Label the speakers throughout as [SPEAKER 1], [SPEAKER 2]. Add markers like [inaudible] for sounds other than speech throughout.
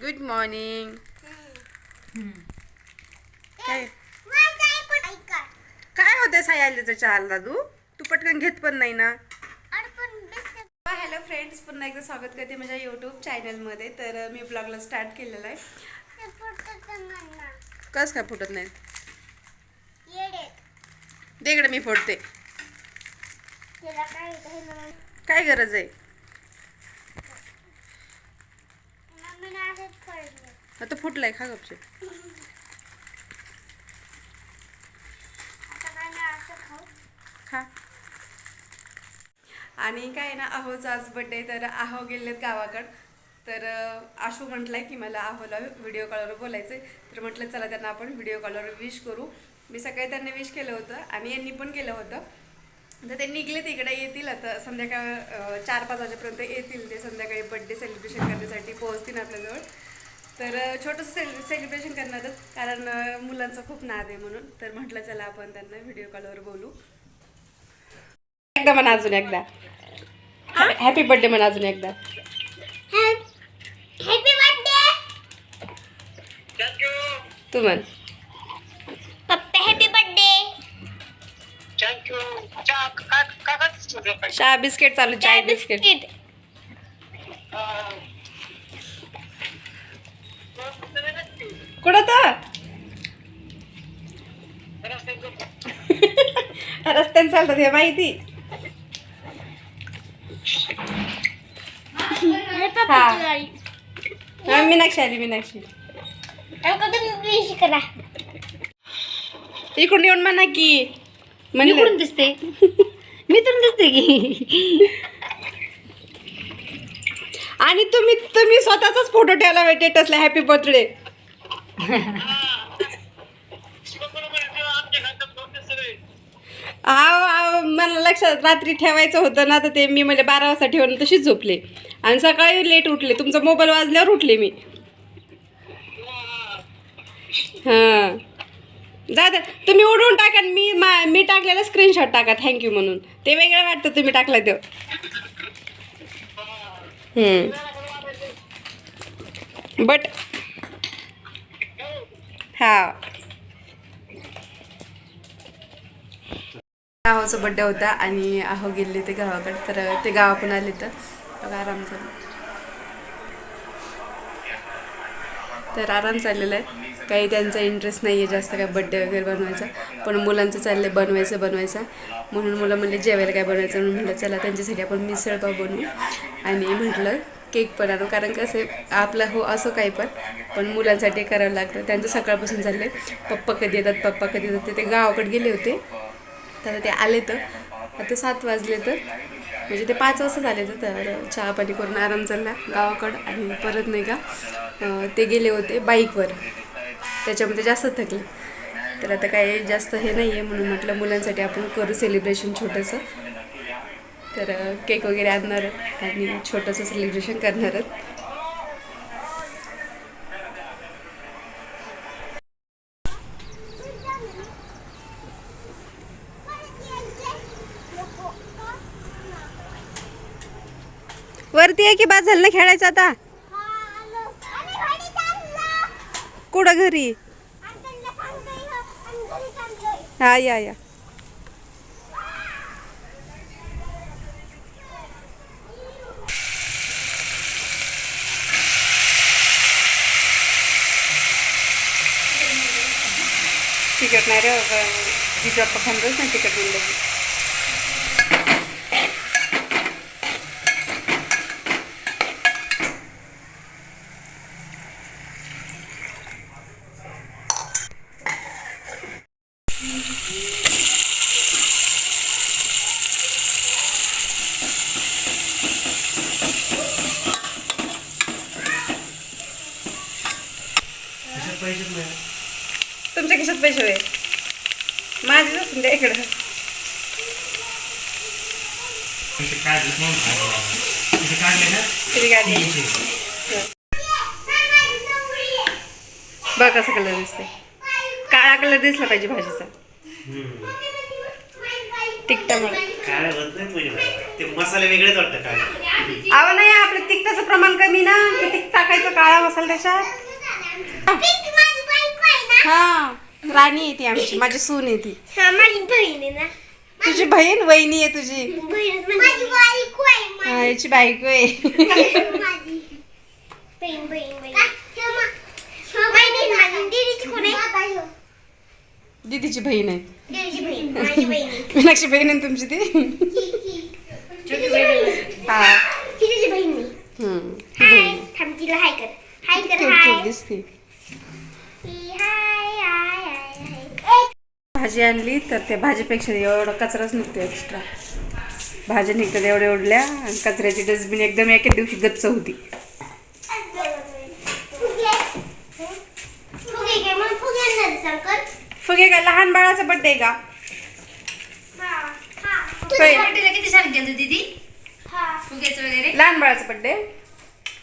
[SPEAKER 1] Good morning काय? काय होतं सायालीचं चहाला दादू तू पटकन घेत पण नाही ना. हॅलो फ्रेंड्स पुन्हा एकदा स्वागत करते माझ्या यूट्यूब चॅनलमध्ये तर मी ब्लॉगला स्टार्ट केलेला आहे. कस काय फुटत नाही? दे इकडे मी फोडते. काय गरज आहे? आता फुटलाय खा गपचे खा. आणि काय ना अहोचा आज बड्डे तर आहो गेलेत गावाकडं. तर आशू म्हटलंय की मला आहोला व्हिडिओ कॉलवर बोलायचं तर म्हटलं चला त्यांना आपण व्हिडिओ कॉलवर विश करू. मी सकाळी त्यांनी विश केलं होतं आणि यांनी पण केलं होतं. तर ते निघले तिकडे येतील आता. संध्याकाळ चार पाच वाजेपर्यंत येतील ते. संध्याकाळी बड्डे सेलिब्रेशन करण्यासाठी पोहोचतील आपल्याजवळ. तर छोटंसं सेल सेलिब्रेशन करणारच कारण मुलांचा खूप नाद आहे म्हणून. तर म्हटलं चला आपण त्यांना व्हिडिओ कॉलवर बोलू. एकदा म्हणा अजून एकदा. हॅपी बर्थडे म्हणा अजून एकदा.
[SPEAKER 2] हॅपी बर्थडे
[SPEAKER 1] तू म्हण.
[SPEAKER 2] पप्पा हॅपी बर्थडे?
[SPEAKER 3] चहा
[SPEAKER 1] बिस्किट चालू चाय बिस्किट
[SPEAKER 3] अं, तो कुठे नाही जात ती?
[SPEAKER 1] कुठं तर
[SPEAKER 3] रस्त्यात
[SPEAKER 1] रस्त्याने चालतात हे माहिती. हा. मीनाक्षी आली मीनाक्षी.
[SPEAKER 2] करा.
[SPEAKER 1] इकडून येऊन म्हणा की म्हणलं.
[SPEAKER 2] दिसते? मी तर दिसते की.
[SPEAKER 1] आणि तुम्ही तुम्ही स्वतःचाच फोटो ठेवला स्टेटसला हॅपी बर्थडे
[SPEAKER 3] शिवकुमार आमच्या घरात होते सगळे
[SPEAKER 1] हा मला लक्षात रात्री ठेवायचं होतं ना तर ते मी म्हणजे बारा वाजता ठेवलं तशीच झोपले. आणि सकाळी लेट उठले. तुमचा मोबाईल वाजल्यावर उठले मी. हां. जा तुम्ही उडवून टाका आणि मी मा मी टाकलेला स्क्रीनशॉट टाका. थँक्यू म्हणून. ते वेगळं वाटतं तुम्ही टाकला तो. बट हा. आहोचा बड्डे होता आणि आहो गेले ते गावाकडे तर ते गावाकडून आले तर. बघा आराम झाला. तर आराम चाललेला आहे. काही त्यांचा इंटरेस्ट नाही आहे जास्त काय बड्डे वगैरे बनवायचा. पण मुलांचं चाललं बनवायचं बनवायचं. म्हणून मुलं म्हणले जेवायला काय बनवायचं म्हणून म्हटलं चला त्यांच्यासाठी आपण मिसळपाव बनवू. आणि म्हटलं केक पण आणू. कारण कसं आपलं हो असं काही पण पण मुलांसाठी करावं लागतं. त्यांचं सकाळपासून चाललं आहे पप्पा कधी येतात पप्पा कधी येतात. ते गावाकडे गेले होते. तर ते आले तर. आता सात वाजले तर. म्हणजे ते पाच वाजता आले तर तर चहा पाणी करून आराम चालला गावाकडं आणि परत नाही का ते गेले होते बाईकवर. त्याच्यामध्ये जास्त थकले. तर आता काही जास्त हे नाही आहे म्हणून म्हटलं मुलांसाठी आपण करू सेलिब्रेशन छोटंसं. तर केक वगैरे आणणार आणि छोटंसं सेलिब्रेशन करणार वरती आहे की बाद झालं ना खेळायचं आता? कुठं घरी? हा या या. तिकट नाही रे तिच्या पसंतच नाही तिकट म्हणलं तुमच्या खिशात पैसे होय? माझेच असून द्या इकडं? बघ कसं कलर दिसते काळा कलर दिसला पाहिजे भाजीचा. तिखटामुळे
[SPEAKER 4] काय होत नाही म्हणजे ते मसाले वेगळेच वाटतं काय
[SPEAKER 1] अहो नाही आपलं तिखटाचं प्रमाण कमी ना. ते तिखट टाकायचं काळा मसाला त्याच्यात. हा राणी येते आमची. माझी सून येते
[SPEAKER 2] हा माझी बहीण आहे ना.
[SPEAKER 1] तुझी बहीण? वहिनी आहे तुझी. हा, याची बायको आहे.
[SPEAKER 2] बहीण बहीण दीदीची
[SPEAKER 1] बहीण आहे. मीनाक्षी बहीण आहे तुमची ती? हा. दिसते. भाजी आणली तर त्या भाजीपेक्षा एवढा कचराच निघतो एक्स्ट्रा भाज्या निघतात एवढ्या एवढल्या आणि कचऱ्याची डस्टबिन एकदम एके दिवशी गच्च होती
[SPEAKER 2] फुगे फुगे घे मग फुगे आणणार शंकर
[SPEAKER 1] फुगे काय लहान बाळाचा बड्डे का?
[SPEAKER 2] हा हा.
[SPEAKER 1] होय.
[SPEAKER 5] बर्थडेला किती छान केलं दीदी?
[SPEAKER 2] हा.
[SPEAKER 5] फुग्याचं वगैरे?
[SPEAKER 1] लहान बाळाचा बड्डे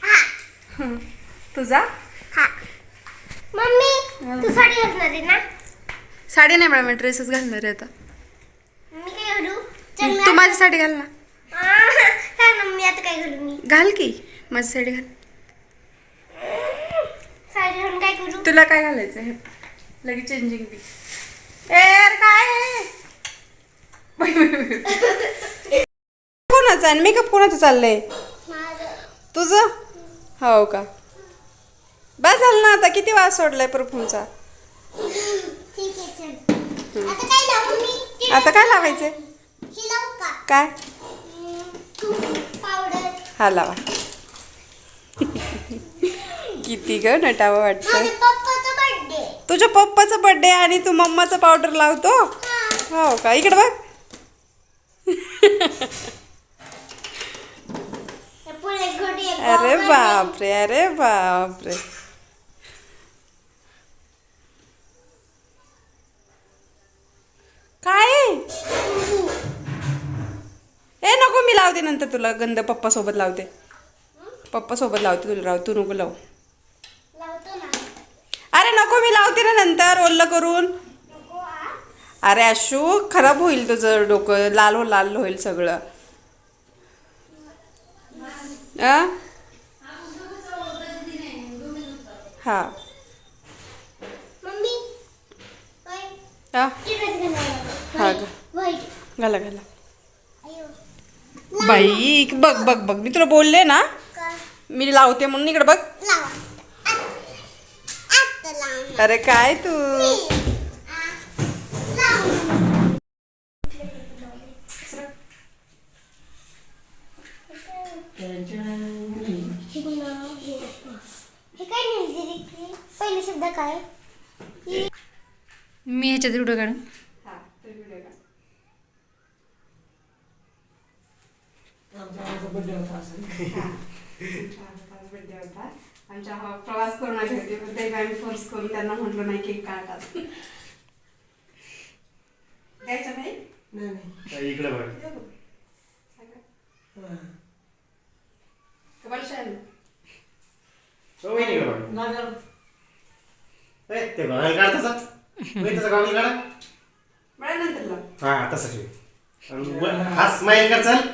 [SPEAKER 2] हा.
[SPEAKER 1] तुझा?
[SPEAKER 2] हा. मम्मी तू साडी घालणार आहे ना?
[SPEAKER 1] साडी नाही मॅडम मी ड्रेसच घालणार आहे आता.
[SPEAKER 2] मी काय घालू?
[SPEAKER 1] तू माझी साडी घाल ना.
[SPEAKER 2] सांग ना मी आता काय घालू मी?
[SPEAKER 1] घाल की माझी साडी घाल.
[SPEAKER 2] साडी घालून काय करू?
[SPEAKER 1] तुला काय घालायचं आहे? लगेच चेंजिंग दी एर काय कोणाचा आणि मेकअप कोणाचं चाललंय?
[SPEAKER 2] माझं
[SPEAKER 1] तुझं? हो का? बस झालं ना आता किती वास सोडलाय परफ्यूमचा?
[SPEAKER 2] आता काय लावू
[SPEAKER 1] काय लावायचंय? काय? हा लावा. [laughs] किती ग नटावं वाटतं तुझ्या पप्पाचा बर्थडे आणि तू मम्माचा पावडर लावतो? हो का? इकडे बघ. अरे बापरे अरे बापरे. काय? ए नको मी लावते नंतर तुला. गंध पप्पा सोबत लावते. पप्पा सोबत लावते तुला राव तू नको लावू.
[SPEAKER 2] लावतो ना.
[SPEAKER 1] अरे नको मी लावते ना नंतर ओल्लं करून. अरे अशू खराब होईल तुझं डोकं. लाल हो लाल होईल सगळं? हा. हा घाला. घाला बाई बघ बघ बघ. मी तुला बोलले ना. मी लावते म्हणून. इकडे बघ. अरे काय तू?
[SPEAKER 2] हे पहिले शब्द काय
[SPEAKER 5] मी ह्याच्यात व्हिडिओ काढून
[SPEAKER 1] आमच्या हा प्रवास करून आले होते पण ते आम्ही फोर्स करून त्यांना म्हटलो नाही केक काढतात द्यायचं नाही
[SPEAKER 4] हो, इकडे बघ. ए, ते गॉगल काढ तसा. वही तसा गॉगल काढा
[SPEAKER 1] बळा नंतर लाव
[SPEAKER 4] हा तसं ठेव. हा स्माइल कर चल.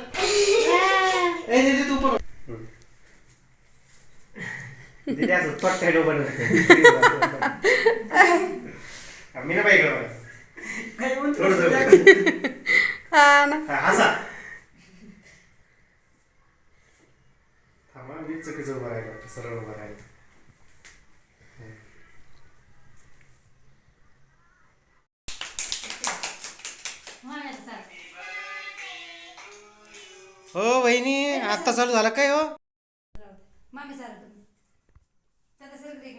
[SPEAKER 4] ए तू पण हम्म. दीदी असं थोट हेड ओपन मी ना बाई इकडे थोडं
[SPEAKER 1] हा ना
[SPEAKER 4] हसा थांबा मी चुकीचं उभं राहिलं सरळ उभं राहिलं हो वहिनी आत्ता चालू झाला काय हो
[SPEAKER 5] मामी सारा तुम्ही त्याला सर एक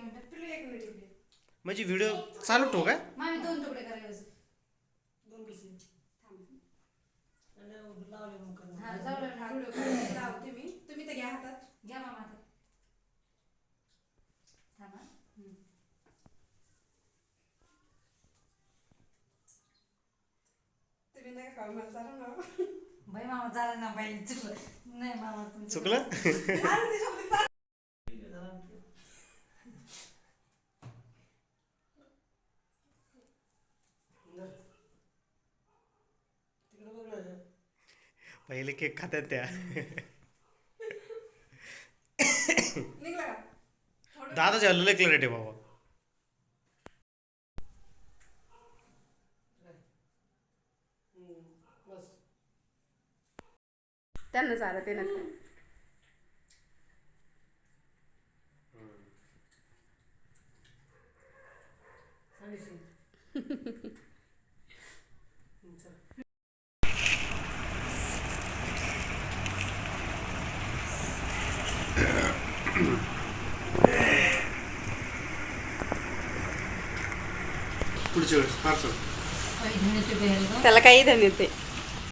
[SPEAKER 4] म्हणजे व्हिडिओ चालू ठेवू का?
[SPEAKER 5] मामी दोन तुकडे करायचे हा जाऊ व्हिडिओ
[SPEAKER 1] लावते मी. तुम्ही तर घ्या हातात.
[SPEAKER 5] घ्या मामा आता थांबा.
[SPEAKER 1] तुम्ही नाही का मला चालू ना.
[SPEAKER 5] बाई मामा झालं ना बाई चुकलं. नाही मामा तुमचं
[SPEAKER 4] चुकलं? पहिले केक खात्यात त्या.
[SPEAKER 1] निघला का?
[SPEAKER 4] दादा झालेलं क्लॅरिटी बाबा.
[SPEAKER 1] त्यांना चारा ते नका
[SPEAKER 4] पुढच्या वेळेस फार
[SPEAKER 1] त्याला काही धन येते